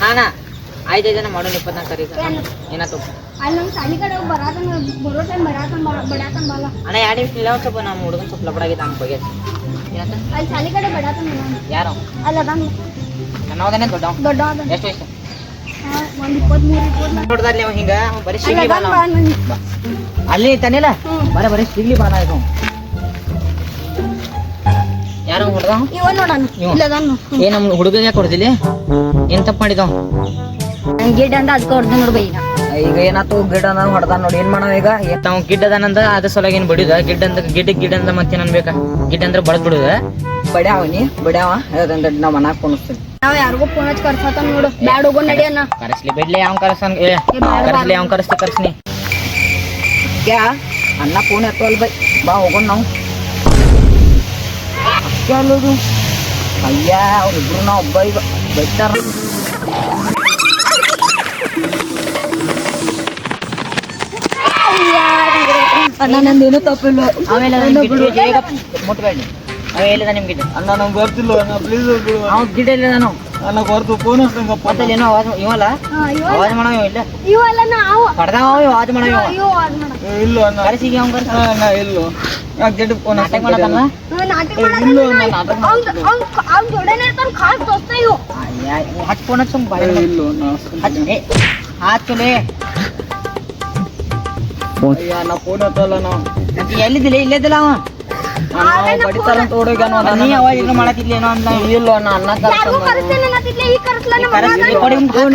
ಹಾ ಐದೈದು ಜನ ಮಾಡೋಣ ಇಪ್ಪತ್ನಾಲ್ಕು ತಾರೀಕು. ಏನು? ಏನಾಯ್ತು? ಅಲ್ಲಿ ನಮ್ಮ ಸಾಲಿ ಕಡೆ ಬರಾತನ ಬರೋ ಟೈಮ್ ಬರಾತನ ಬಡಾತನ ಬಲ್ಲ ಅಣ್ಣ ಎರಡು ನಿಮಿಷ ಇಲ್ಲ ಸ್ವಲ್ಪ ನಮ್ಮ ಹುಡುಗನ್ ಸ್ವಲ್ಪ ಲಪಡಾಗಿದ್ದ ನಮ್ಮ ಬಗ್ಗೆ. ಅಲ್ಲಿ ಸಾಲಿ ಕಡೆ ಬಡಾತನ ಯಾರು? ಅಲ್ಲ ಅದಾನ ನನ್ನವದನೇ ದೊಡ್ಡ ದೊಡ್ಡ ಎಷ್ಟು ವಯಸ್ಸು? ನೋಡ್ದಲ್ಲಿ ಅವ ಹಿಂಗ ಬರೀ ಸಿಗ್ಲಿ ಬಾನ. ಅಲ್ಲಿ ತಾನಿಲ್ಲ ಬರೀ ಬರೀ ಸಿಗ್ಲಿ ಬಾನ ಇದು. ಯಾರು ಹುಡುಗ? ಇವ ನೋಡಣ. ಇವ? ಇಲ್ಲ ಅದಾನ ಏ ನಮ್ಮ ಹುಡುಗ ಯಾಕೆ ಹೊಡೆದಿಲ್ಲ ಏನ್ ತಪ್ಪು ಮಾಡಿದವ? ಗಿಡ್ ಅಂತ ಅದಕ್ಕೆ ಹೊಡೆದ ನೋಡ್ಬ ಈಗ. ಈಗ ಏನಾತು? ಗಿಡ ಅಂದ ಹೊಡೆದ ನೋಡಿ. ಏನ್ ಮಾಡೋ ಈಗ? ತಾವ್ ಗಿಡ್ಡ ಅದಾನಂದ ಅದ ಸಲುವಾಗಿ ಏನ್ ಬಡಿದ? ಗಿಡ್ಡ ಅಂತ ಗಿಡ್ಡ ಗಿಡ ಅಂದ ಮತ್ತೆ ಅನ್ಬೇಕ ಗಿಡ ಅಂದ್ರೆ ಬಡದ್ ಬಿಡುದ? ಬಡ್ಯಾವನಿ ಬಡ್ಯಾವ? ಅದಂದ್ರೆ ನಾವು ಮನಾಕ್ ಕೊನಿಸ್ತೀವಿ. ನಾವ್ ಯಾರಿಗೂ ಫೋನ್ ಹಚ್ಚಿ ಕರ್ಸತಾನ ನೋಡು. ಬ್ಯಾಡ ಹೋಗೋ ನಡಿ ಅನ್ನ ಕರೆಸ್ಲಿ ಬಿಡ್ಲಿ ಅವ್ನ್ ಕರೆಸನ್ ಕರೆಸ್ಲಿ ಅವ್ನ್ ಕರೆಸ್ತಿ ಕರೆಸ್ನಿ. ಕ್ಯಾ ಅನ್ನ ಫೋನ್ ಎತ್ತವಲ್ ಬೈ. ಬಾ ಹೋಗೋಣ ನಾವು. ಅಲ್ಲೋದು ಅಯ್ಯ ಅವ್ರಿಬ್ರು ನಾವು ಒಬ್ಬ ಅಣ್ಣ ನಂದೇನು ತಪ್ಪಿಲ್ಲ. ಆಮೇಲೆ ಮುಟ್ಬೇಡಿ. ಅವ ಎಲ್ಲಿದ ನಿಮ್ ಗಿಡ್ಡ ಅಣ್ಣ ನಂಗೆ ಬರ್ತಿಲ್ಲ ಅಣ್ಣ ಪ್ಲೀಸ್ ಅವ್ನ ಗಿಡ ಇಲ್ಲ ನಾನು. ಅಣ್ಣ ಬರ್ತು ಫೋನ್ ಹಚ್ತಂಗಪ್ಪ ಮತ್ತೆ ಏನೋ ಆವಾಜ್ ಇವಲ್ಲ ಆವಾಜ್ ಮಾಡೋ ಇವ ಇಲ್ಲ? ಇವಲ್ಲ ನಾವು ಆವಾಜ್ ಮಾಡೋ ಇವ ಅದ್ ಮಾಡ. ಇಲ್ಲ ಅವ್ನ್ ಕರೆಸ ಅಣ್ಣ ಇಲ್ಲ ಗೆಡ್ಡ ಫೋನ್ ನಾಟಕ ನಾಟಕ ಇಲ್ಲ ನಾಟಕ ಅವ್ನ್ ಜೋಡನೆ ತನ ಖಾಸ್ ದೋಸ್ತ ಇವು ಹಚ್ ಫೋನ್ ಹಚ್ಚು ಬಾಯ್ ಇಲ್ಲ ಹಚ್ ಏ ಹಾಚುಲೆ ಅಯ್ಯ ನಾ ಫೋನ್ ಹತ್ತಲ್ಲ ನಾವು ಎಲ್ಲಿದ್ದಿಲ್ಲ ಇಲ್ಲದಿಲ್ಲ ಅವ ಬಡಿತಾರ ಅಂತ ಓಡೋಗ್ಯಾನ ನೀ ಅವ ಏನು ಮಾಡತ್ತಿದ್ಲೇನೋ ಅನ್ನ ಇಲ್ಲ ಅಣ್ಣ ಅಣ್ಣ ಯಾರಿಗೂ ಕರ್ಕೊಂಡ್ ಕರೆಸ್ತೇನೆ ಅನ್ನತ್ತಿದ್ಲೆ ಈ ಕರೆಸ್ಲ ನಮ್ಮ ಕರೆಸಿ ಕೊಡಿ ಫೋನ್